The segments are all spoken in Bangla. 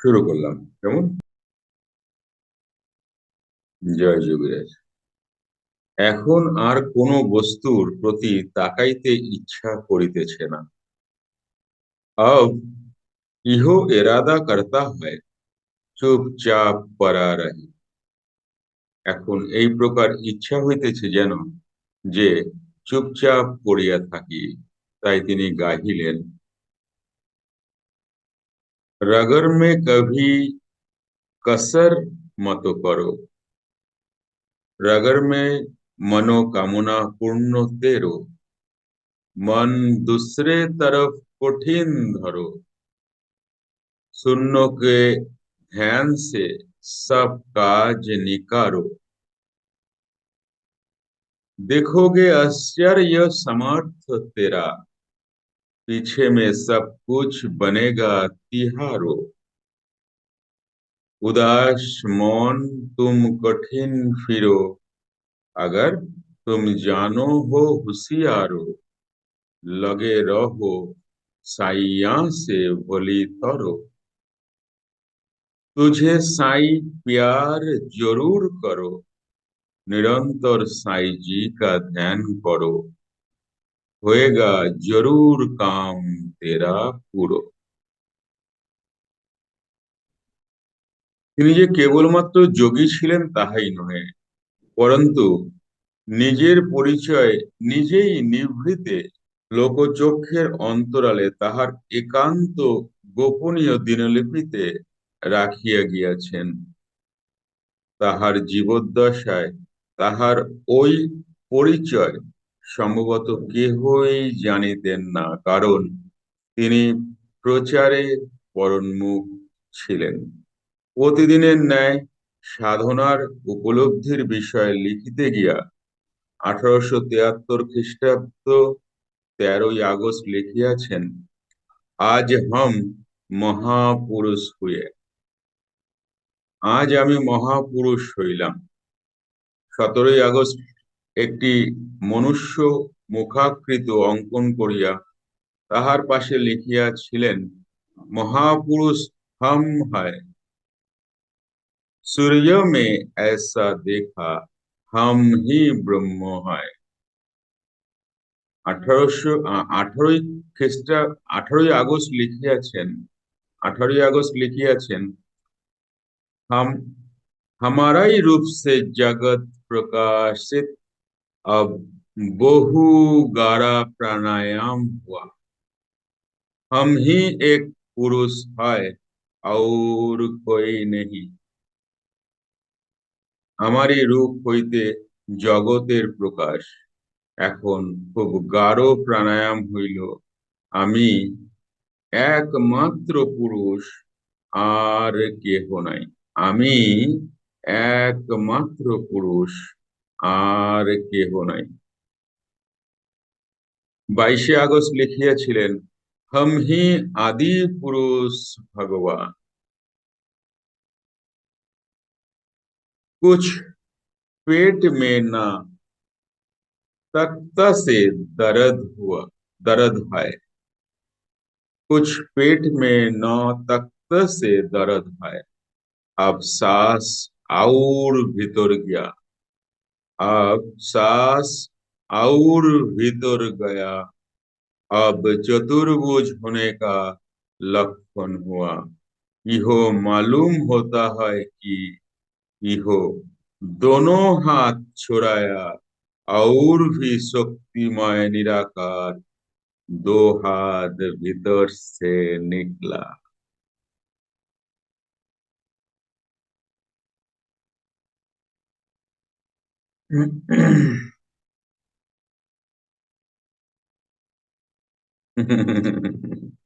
শুরু করলাম। কেমন? জয় যোগীরাজ। এখন আর কোনো বস্তুর প্রতি তাকাইতে ইচ্ছা করিতেছে না। अब ইহো এরাদা করতা হয়, চুপচাপ পরা রহি। এখন এই প্রকার ইচ্ছা হইতেছে যেন, যে চুপচাপ পড়িয়া থাকি, তাই তিনি গাহিলেন रगर में कभी कसर मत करो। रगर में मनोकामना पूर्ण तेरो। मन दूसरे तरफ़ कठिन धरो। सुनो के ध्यान से सब काज निकारो। देखोगे आश्चर्य समर्थ तेरा। पीछे में सब कुछ बनेगा तिहारो। उदास मौन तुम कठिन फिरो, अगर तुम जानो हो होशियारो। लगे रहो साइया से भोली तरो। तुझे साई प्यार ज़रूर करो, निरंतर साई जी का ध्यान करो। होएगा जरूर काम तेरा পুরো তিনি যে কেবলমাত্র যোগী ছিলেন তাহাই নহে পরন্তু নিজের পরিচয় নিজেই নিভৃতে লোকচক্ষের অন্তরালে তাহার একান্ত গোপনীয় দিনলিপিতে রাখিয়া গিয়াছেন তাহার জীবদ্দশায় তাহার ওই পরিচয় সম্ভবত কেহই জানিতেন না, কারণ তিনি প্রচারে পরন্মুখ ছিলেন। প্রতিদিনের ন্যায় সাধনার উপলব্ধির বিষয়ে লিখিতে গিয়া আঠারোশো তিয়াত্তর খ্রিস্টাব্দ তেরোই আগস্ট লিখিয়াছেন, আজ হম মহাপুরুষ হুয়ে। আজ আমি মহাপুরুষ হইলাম। সতেরোই আগস্ট একটি মনুষ্য মুখাকৃত অঙ্কন করিয়া তাহার পাশে লিখিয়াছিলেন মহাপুরুষ হম হয় সূর্য মে ऐसा দেখা হাম হি ব্রহ্ম হয় আঠারোশো আঠারোই খ্রিস্টা আঠারোই আগস্ট লিখিয়াছেন আঠারোই আগস্ট লিখিয়াছেন हम हमारा ही रूप से जगत प्रकाशित अब बहु गारा प्राणायाम हुआ हम ही एक पुरुष है और कोई नहीं আমারই রূপ হইতে জগতের প্রকাশ এখন খুব গাঢ় প্রাণায়াম হইল আমি একমাত্র পুরুষ আর কেহ নাই আমি একমাত্র পুরুষ আর কেহ নাই বাইশে আগস্ট লিখিয়াছিলেন হম হি আদি পুরুষ ভগবান कुछ पेट में ना तख्त से दर्द हुआ दर्द है कुछ पेट में न तख्त से दर्द है अब सांस और भीतर गया अब सास और भीतर गया। अब चतुर्भुज होने का लक्षण हुआ। यह मालूम होता है कि इहो दोनों हाथ छुड़ाया और भी शक्तिमय निराकार दो हाथ भीतर से निकला।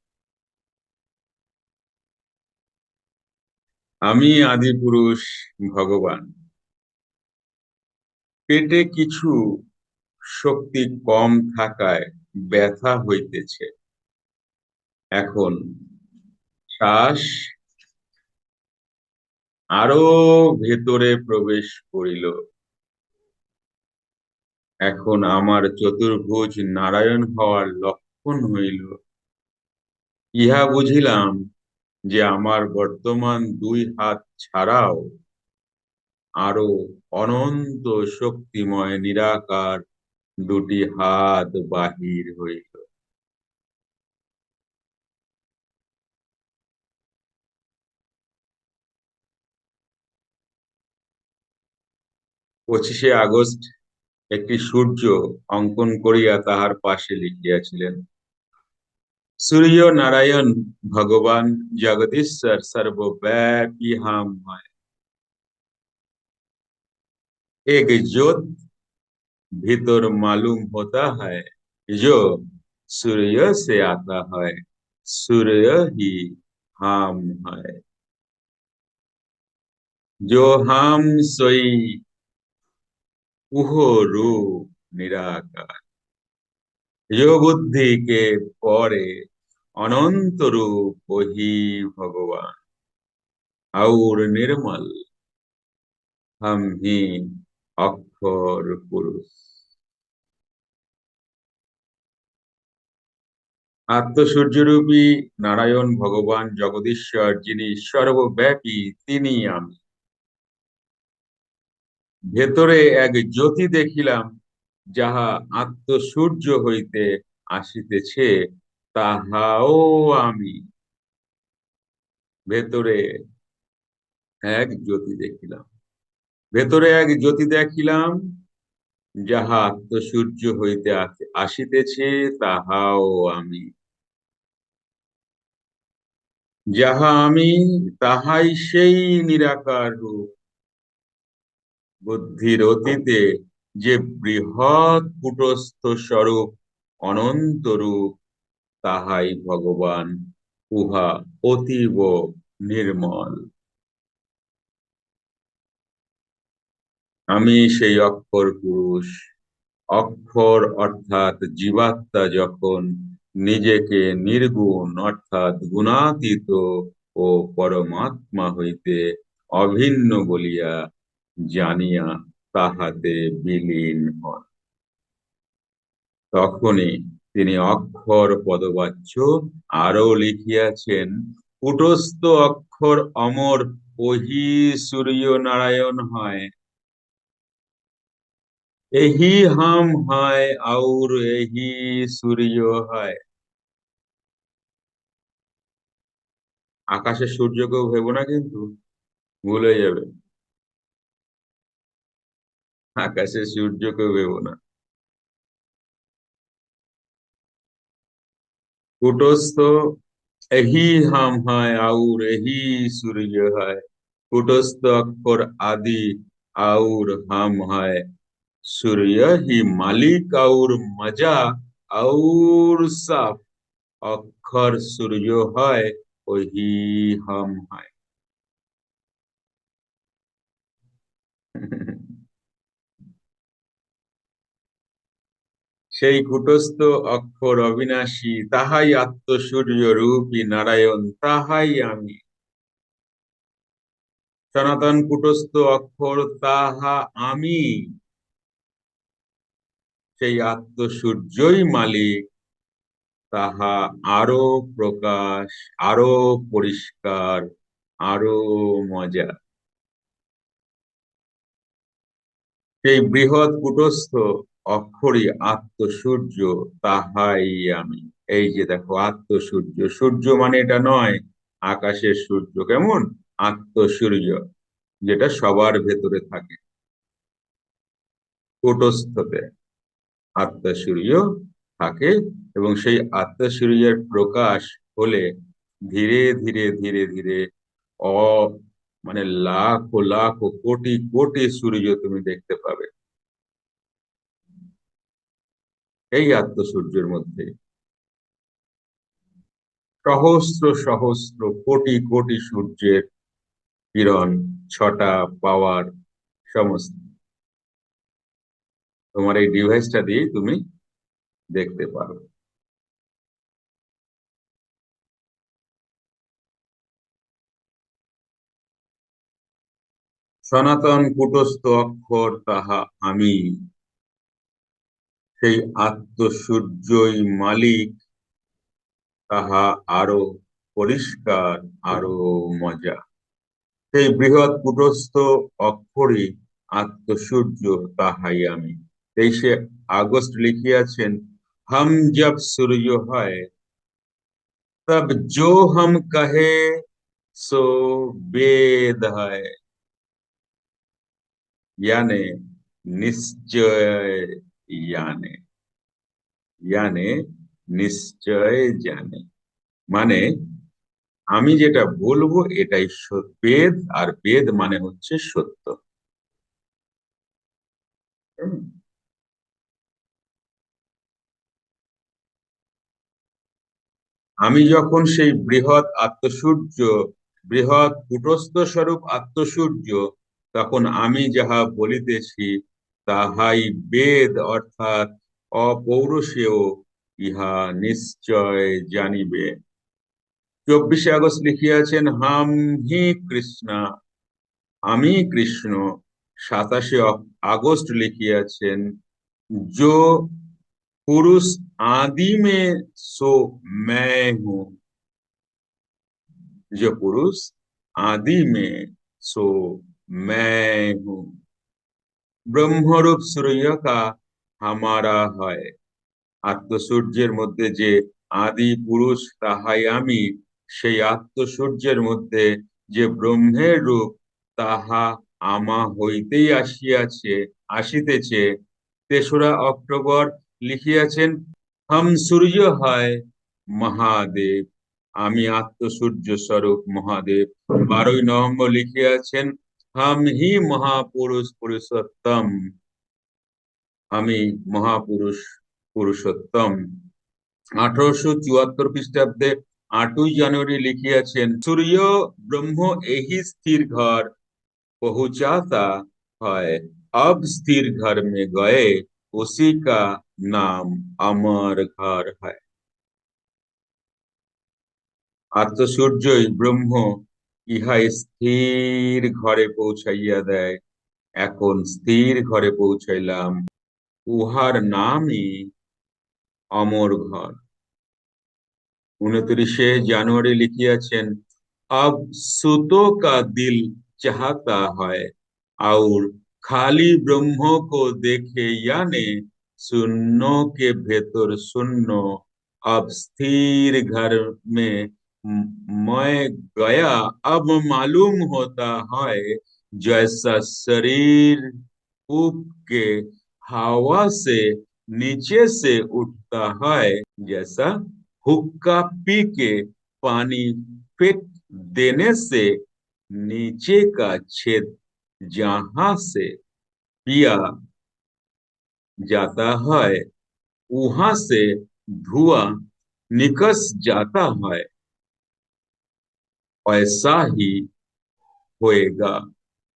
আমি আদিপুরুষ ভগবান। পেটে কিছু শক্তি কম থাকায় ব্যথা হইতেছে। এখন শ্বাস আরও ভেতরে প্রবেশ করিল। এখন আমার চতুর্ভুজ নারায়ণ হওয়ার লক্ষণ হইল। ইহা বুঝিলাম যে আমার বর্তমান দুই হাত ছাড়াও আরও অনন্ত শক্তিময় নিরাকার দুটি হাত বাহির হইল। পঁচিশে আগস্ট একটি সূর্য অঙ্কন করিয়া তাহার পাশে লিখিয়াছিলেন সূর্য নারায়ণ ভগবান जगदीश्वर सर्वव्यापी हम है एक ज्योत भीतर मालूम होता है जो सूर्य से आता है सूर्य ही हम है जो हम सोई উহ রূপ নিরাকার। বুদ্ধিকে পরে অনন্ত রূপ বহি ভগবান। আউর নির্মল হাম অক্ষর পুরুষ। আত্মসূর্যরূপী নারায়ণ ভগবান জগদীশ্বর যিনি সর্বব্যাপী, তিনি আমি। ভেতরে এক জ্যোতি দেখিলাম, যাহা আত্মসূর্য হইতে আসিতেছে, তাহাও আমি। ভেতরে এক জ্যোতি দেখিলাম। ভেতরে এক জ্যোতি দেখিলাম, যাহা আত্মসূর্য হইতে আসিতেছে, তাহাও আমি। যাহা আমি, তাহাই সেই নিরাকার রূপ। বুদ্ধির অতীতে যে বৃহৎ কুটস্থ স্বরূপ অনন্তরূপ তাহাই ভগবান উহা অতীব নির্মল। আমি সেই অক্ষর পুরুষ। অক্ষর অর্থাৎ জীবাত্মা যখন নিজেকে নির্গুণ অর্থাৎ গুণাতীত ও পরমাত্মা হইতে অভিন্ন বলিয়া জানিয়া তাহাতে বিলীন হন। তখনই তিনি অক্ষর পদবাচ্য আরও লিখিয়াছেন কুটস্থ অক্ষর অমর, ওহি সূর্য নারায়ণ হয়। এহি হাম হয় আউর এহি সূর্য হয়। আকাশে সূর্যকেও ভেব না কিন্তু, ভুলে যাবে। আকাশের সূর্যকেও ভেবো না কুটস্থ এহি হাম হয় আউর এহি সূর্য হয় কুটস্থ অক্ষর আদি আউর হাম হয় सूर्य ही मालिक और मजा और साफ অক্ষর সূর্য হয় ওহি হাম হয় সেই কুটস্থ অক্ষর অবিনাশী, তাহাই আত্মসূর্য রূপী নারায়ণ, তাহাই আমি। সনাতন কুটস্থ অক্ষর তাহা আমি। সেই আত্মসূর্যই মালিক, তাহা আরও প্রকাশ, আরও পরিষ্কার, আরও মজা সেই বৃহৎ কুটস্থ অক্ষরই আত্মসূর্য তাহাই আমি। এই যে দেখো, আত্মসূর্য। সূর্য মানে এটা নয়, আকাশের সূর্য। কেমন? আত্মসূর্য, যেটা সবার ভেতরে থাকে। কুটস্থতে আত্মসূর্য থাকে এবং সেই আত্মসূর্যের প্রকাশ হলে ধীরে ধীরে ধীরে ধীরে অ মানে লাখ লাখ, কোটি কোটি সূর্য তুমি দেখতে পাবে। এই আত্মসূর্যের মধ্যে। সহস্র সহস্র কোটি কোটি সূর্যের কিরণ, ছটা পাওয়ার সমস্ত। তোমার এই ডিভাইসটা দিয়ে তুমি দেখতে পারো। সনাতন কুটস্থ অক্ষর তাহা আমি। সেই আত্মসূর্যই মালিক তাহা আরো পরিষ্কার আরো মজা সেই বৃহৎ কুটস্থ অক্ষরে আত্মসূর্য তাহাই আমি তেইশে আগস্ট লিখিয়াছেন हम जब सूर्य है तब जो हम कहे सो वेद है यानी নিশ্চয় জানে জানে নিশ্চয় জানে মানে আমি যেটা বলব এটাই বেদ আর বেদ মানে হচ্ছে সত্য আমি যখন সেই বৃহৎ আত্মসূর্য বৃহৎ কুটস্থ স্বরূপ আত্মসূর্য তখন আমি যাহা বলিতেছি তাহাই বেদ অর্থাৎ অপৌরসেও ইহা নিশ্চয় জানিবে চব্বিশে আগস্ট লিখিয়াছেন হাম হি কৃষ্ণ আমি কৃষ্ণ সাতাশে আগস্ট লিখিয়াছেন जो पुरुष आदि में सो मैं हूं जो पुरुष आदि में सो मैं हूं ব্রহ্মরূপ সূর্য কা হামারা হয়। আত্মসূর্যের মধ্যে যে আদি পুরুষ, তাহাই আমি। সেই আত্মসূর্যের মধ্যে যে ব্রহ্মের রূপ, তাহা আমা হইতেই আসিয়াছে, আসিতেছে। তেসরা অক্টোবর লিখিয়াছেন, হাম সূর্য হয় মহাদেব। আমি আত্মসূর্য স্বরূপ মহাদেব। বারোই নভেম্বর লিখিয়াছেন হাম হি মহাপুরুষ পুরুষোত্তম আমি মহাপুরুষ পুরুষোত্তম আঠারোশো চুয়াত্তর খ্রিস্টাব্দে আটই জানুয়ারি লিখিয়াছেন সূর্য ব্রহ্ম এই স্থির ঘর পৌঁছাতা হয় अब स्थिर घर में गए उसी का नाम अमर घर है আত্মসূর্যই ব্রহ্ম ইহা স্থির ঘরে পৌঁছাইয়া দেয় এখন স্থির ঘরে পৌঁছাইলাম উহার নামই অমর ঘর উনত্রিশে জানুয়ারি লিখিয়াছেন अब सुतो का दिल चाहता है और खाली ब्रह्म को देखे यानी शून्यों के भीतर शून्य अब स्थिर घर में मैं गया, अब मालूम होता है जैसा शरीर ऊप के हवा से नीचे से उठता है, जैसा हुक्का पी के पानी फेंक देने से नीचे का छेद जहाँ से पिया जाता है, वहाँ से धुआँ निकस जाता है। ऐसा ही होएगा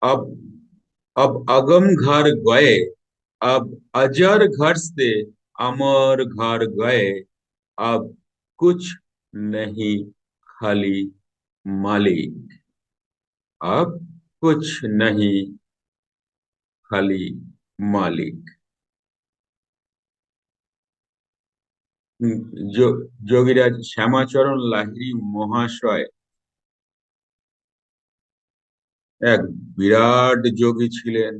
अब अब अगम घर गए अब अजर घर से अमर घर गए अब कुछ नहीं खाली मालिक अब कुछ नहीं खाली मालिक যোগীরাজ শ্যামাচরণ লাহিড়ী মহাশয় এক বিরাট যোগী ছিলেন।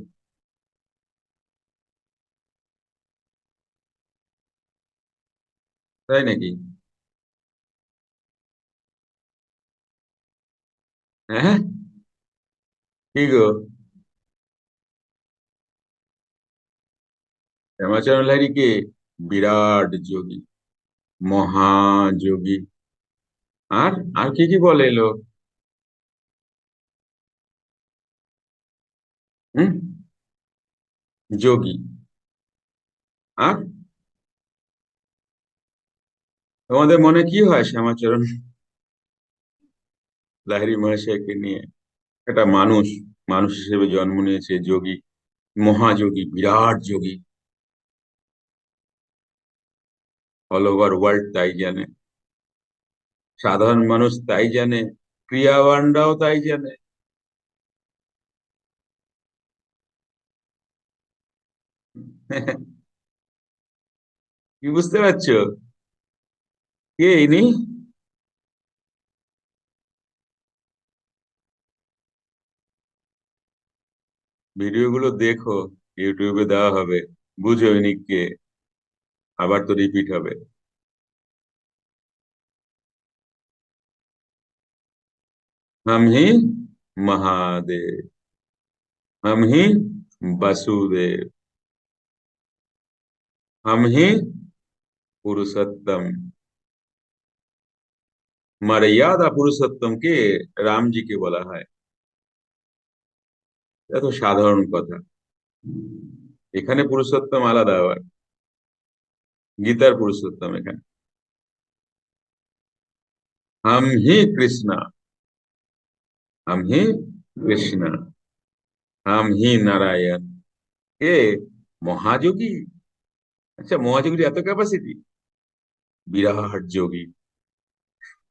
তাই নাকি? হ্যাঁ? কি গো? শ্যামাচরণ লাহিড়ী কে? বিরাট যোগী মহাযোগী আর আর কি কি বলে লোক যোগী। আর? তোমাদের মনে কি হয় শ্যামাচরণ? লাহিড়ী মহাশয়কে নিয়ে। একটা মানুষ মানুষ হিসেবে জন্ম নিয়েছে, যোগী, মহাযোগী, বিরাট যোগী। অল ওভার ওয়ার্ল্ড তাই জানে। সাধারণ মানুষ তাই জানে, ক্রিয়াবানরাও তাই জানে। তুমি বুঝতে পারছো কে ইনি ভিডিওগুলো দেখো ইউটিউবে দেওয়া হবে বুঝো ইনি কে আবার তো রিপিট হবে हम ही महादेव हम ही वसुदेव हम ही पुरुषोत्तम মর্যাদা পুরুষোত্তমকে রামজিকে বলা হয় এত সাধারণ কথা এখানে পুরুষোত্তম আলাদা আবার গীতার পুরুষোত্তম এখানে हम ही कृष्णा हम ही कृष्णा हम ही নারায়ণ এ মহাযোগী আচ্ছা মহাযোগীর এত ক্যাপাসিটি বিরাট যোগী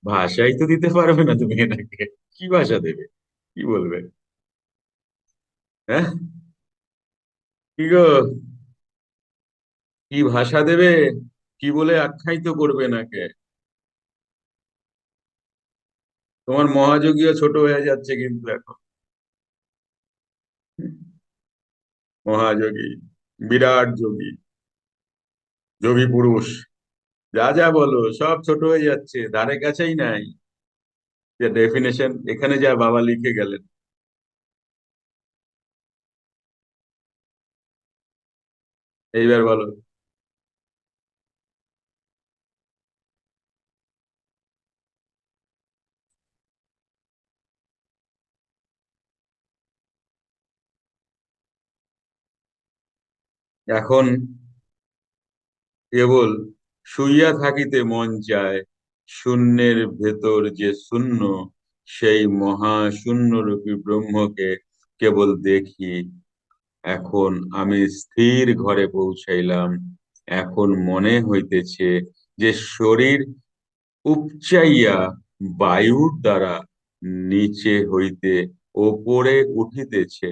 ভাষাই তো দিতে পারবে না তুমি এনাকে কি ভাষা দেবে? কি বলবে? হ্যাঁ? কি গো? কি ভাষা দেবে? কি বলে আখ্যায়িত করবে নাকে? তোমার মহাযোগীও ছোট হয়ে যাচ্ছে কিন্তু এখন। মহাযোগী, বিরাট যোগী। যোগী পুরুষ, যা যা বলো, সব ছোট হয়ে যাচ্ছে, ধারে কাছেই নাই। যে ডেফিনেশন এখানে যা বাবা লিখে গেলেন। এইবার বলো। এখন কেবল শুইয়া থাকিতে মন চায়, শূন্যের ভেতর যে শূন্য, সেই মহা শূন্যরূপী ব্রহ্মকে কেবল দেখি। এখন আমি স্থির ঘরে পৌঁছাইলাম। এখন মনে হইতেছে যে শরীর উপচাইয়া বায়ুর দ্বারা নিচে হইতে ওপরে উঠিতেছে।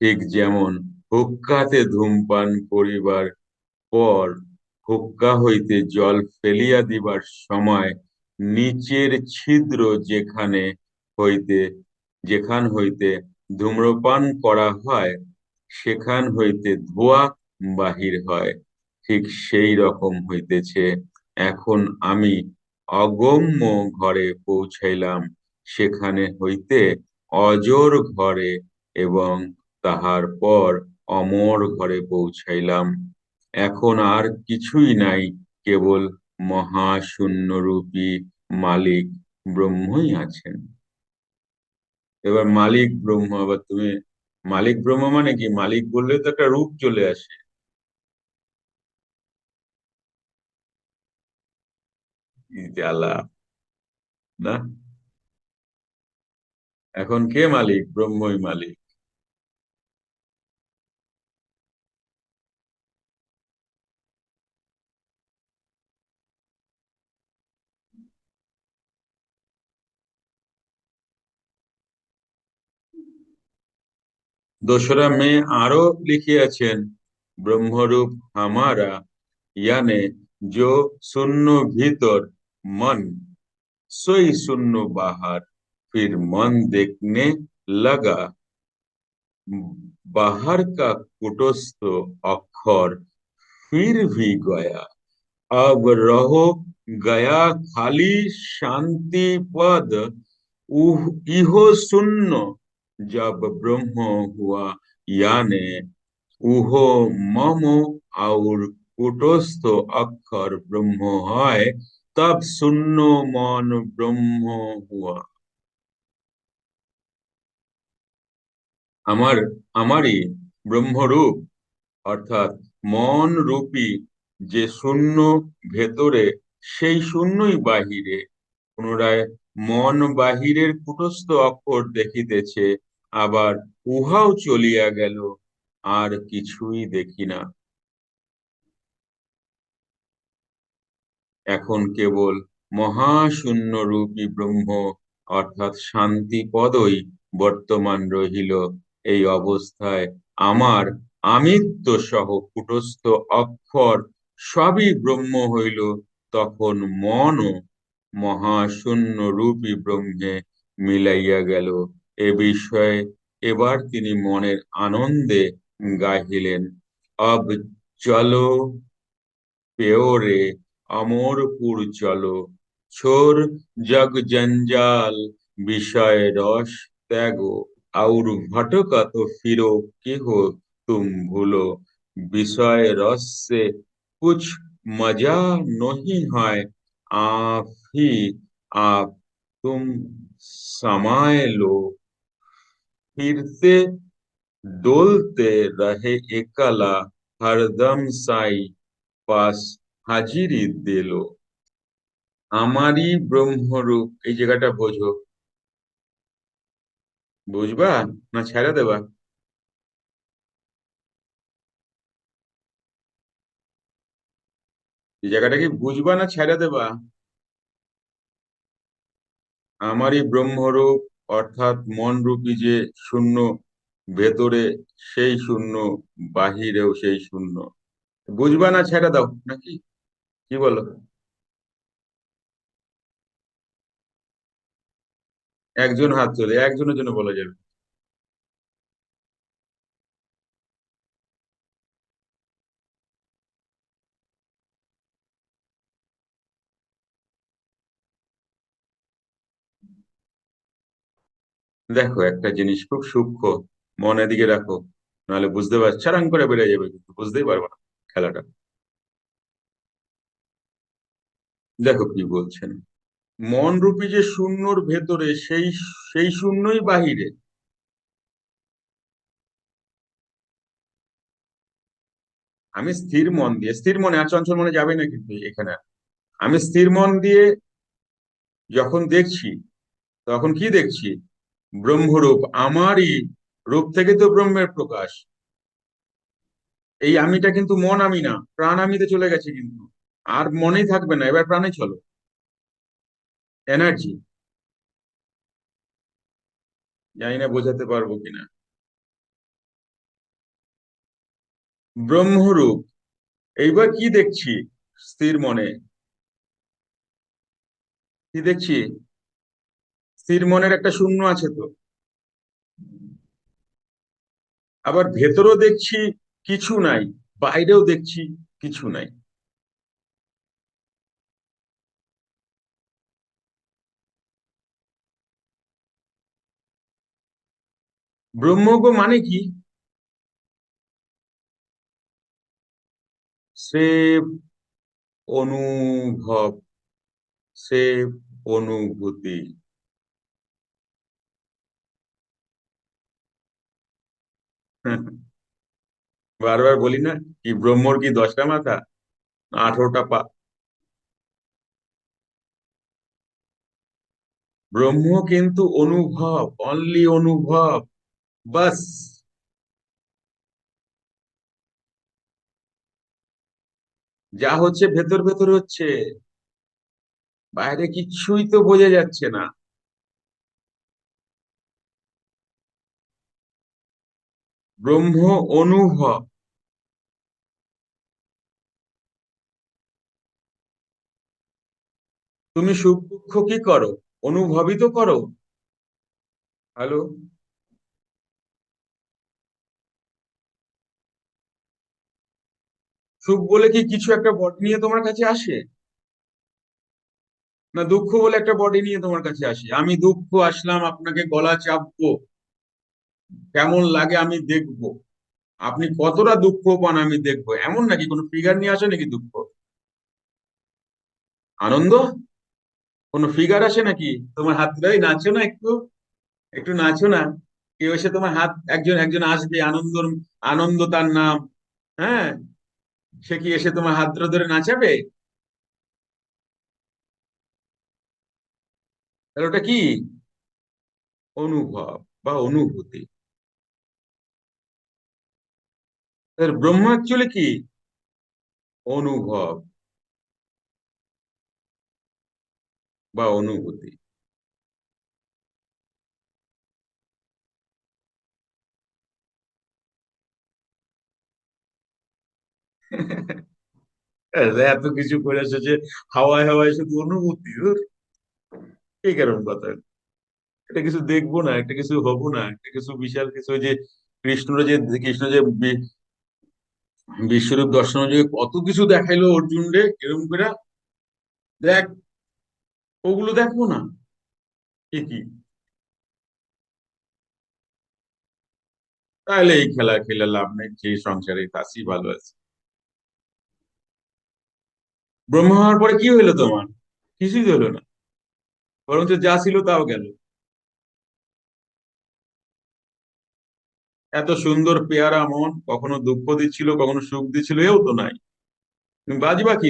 ঠিক যেমন হুক্কাতে ধূমপান করিবার পর হুক্কা হইতে জল ফেলিয়া দিবার সময় নিচের ছিদ্র যেখানে হইতে, যেখান হইতে ধূম্রপান করা হয়, সেখান হইতে ধোয়া বাহির হয়। ঠিক সেই রকম হইতেছে। এখন আমি অগম্য ঘরে পৌঁছাইলাম। সেখানে হইতে অজর ঘরে এবং তাহার পর অমর ঘরে পৌঁছাইলাম। এখন আর কিছুই নাই, কেবল মহাশূন্যরূপী মালিক ব্রহ্মই আছেন। এবার মালিক ব্রহ্ম আবার তুমি, মালিক ব্রহ্ম মানে কি? মালিক বললে তো একটা রূপ চলে আসে। না? এখন কে মালিক? ব্রহ্মই মালিক। দোসরা মেয়ে আরো লিখিয়াছেন ব্রহ্মরূপ হামারা ইয়ানে जो শূন্য ভিতর মন सोई শূন্য বাহার फिर मन देखने लगा बाहर का कुटस्थ अक्षर फिर भी गया अब रहो गया खाली शांति पद इहो शून्य जब ब्रह्म हुआ याने उहो मम और कुटस्थ अक्षर ब्रह्म है तब शून्य मन ब्रह्म हुआ আমার আমারই ব্রহ্মরূপ অর্থাৎ মন রূপী যে শূন্য ভেতরে সেই শূন্যই বাহিরে পুনরায় মন বাহিরের কুটস্থ অক্ষর দেখিতেছে আবার উহাও চলিয়া গেল, আর কিছুই দেখি না। এখন কেবল মহাশূন্য রূপী ব্রহ্ম, অর্থাৎ শান্তি পদই বর্তমান রহিল। এই অবস্থায় আমার আমিত্ব সহ কুটস্থ অক্ষর সবই ব্রহ্ম হইল। তখন মনও মহাশূন্য রূপী ব্রহ্মে মিলাইয়া গেল। এ বিষয়ে এবার তিনি মনের আনন্দে গাহিলেন অব চলো পেওরে অমরপুর চলো ছোর জগ জঞ্জাল বিষয় রস ত্যাগো और भटकत फिरो केह तुम भूलो বিষয় रस से कुछ मजा नहीं है आप ही आप तुम समाये लो फिरते डोलते रहे एकला हरदम साई পাস হাজিরি দিল আমারই ব্রহ্মরূপ এই জায়গাটা বোঝো বুঝবা না ছেড়ে দেবা এই জায়গাটা কি বুঝবা না ছেড়ে দেবা আমারই ব্রহ্মরূপ অর্থাৎ মন রূপী যে শূন্য ভেতরে সেই শূন্য, বাহিরেও সেই শূন্য। বুঝবা না, ছেড়ে দাও, নাকি? কি বলো? একজন হাত চলে একজনের জন্য বলা যাবে। দেখো, একটা জিনিস খুব সূক্ষ্ম মনের দিকে রাখো, নাহলে বুঝতে পার ছাড়াং করে বেড়ে যাবে, কিন্তু বুঝতেই পারব না খেলাটা। দেখো কি বলছেন মন রূপী যে শূন্যর ভেতরে, সেই সেই শূন্যই বাহিরে। আমি স্থির মন দিয়ে, স্থির মনে আর চঞ্চল মনে যাবে না কিন্তু এখানে। আমি স্থির মন দিয়ে যখন দেখছি, তখন কি দেখছি? ব্রহ্মরূপ আমারই রূপ থেকে তো ব্রহ্মের প্রকাশ। এই আমিটা কিন্তু মন আমি না, প্রাণ আমিতে চলে গেছে কিন্তু। আর মনেই থাকবে না, এবার প্রাণে চলো। এনার্জি জানি না বোঝাতে পারব কিনা। ব্রহ্মরূপ, এইবার কি দেখছি? স্থির মনে। কি দেখছি? স্থির মনের একটা শূন্য আছে তো। আবার ভেতরও দেখছি কিছু নাই, বাইরেও দেখছি কিছু নাই। ব্রহ্মজ্ঞ মানে কি? সে অনুভব সে অনুভূতি। বারবার বলি না, কি ব্রহ্মর কি দশটা মাথা? আঠারোটা পা। ব্রহ্ম কিন্তু অনুভব অনলি অনুভব, বাস। যা হচ্ছে ভেতর ভেতর হচ্ছে। বাইরে কিছুই তো বোঝা যাচ্ছে না। ব্রহ্ম অনুভব তুমি সুখ দুঃখ কি করো? অনুভবই তো করো। হ্যালো? সুখ বলে কি কিছু একটা বডি নিয়ে তোমার কাছে আসে? না দুঃখ বলে একটা বডি নিয়ে তোমার কাছে আসে? আমি দুঃখ আসলাম, আপনাকে গলা চাপবো। কেমন লাগে আমি দেখব। আপনি কতটা দুঃখ পান আমি দেখব। এমন নাকি? কোনো ফিগার নিয়ে আসে নাকি দুঃখ? আনন্দ? কোনো ফিগার আসে নাকি? তোমার হাত ধরে নাচো না একটু একটু নাচো না। কেউ এসে তোমার হাত, একজন একজন আসবে আনন্দ আনন্দ তার নাম। হ্যাঁ? সে কি এসে তোমার হাত ধরে ধরে নাচাবে? ওটা কি? অনুভব বা অনুভূতি। ব্রহ্ম অ্যাকচুয়ালি কি? অনুভব বা অনুভূতি। এত কিছু করে এসেছে হাওয়ায় হাওয়ায় শুধু অনুভূতি এই কারণ কথা। এটা কিছু দেখব না, একটা কিছু হব না, একটা কিছু বিশাল কিছু যে কৃষ্ণ যে কৃষ্ণ যে বিশ্বরূপ দর্শন যে কত কিছু দেখাইলো অর্জুন রে এরকম করে? দেখ, ওগুলো দেখব না। এ কি? তাহলে এই খেলা খেলে লাভ নেই সেই সংসারে কাশি ভালো আছে। ব্রহ্মা হওয়ার পরে কি হইল তোমার? কিছুই হলো না। বরঞ্চ যা ছিল তাও গেল। এত সুন্দর পেয়ারা মন, কখনো দুঃখ দিচ্ছিল, কখনো সুখ দিচ্ছিল, এও তো নাই। তুমি বাজবা কি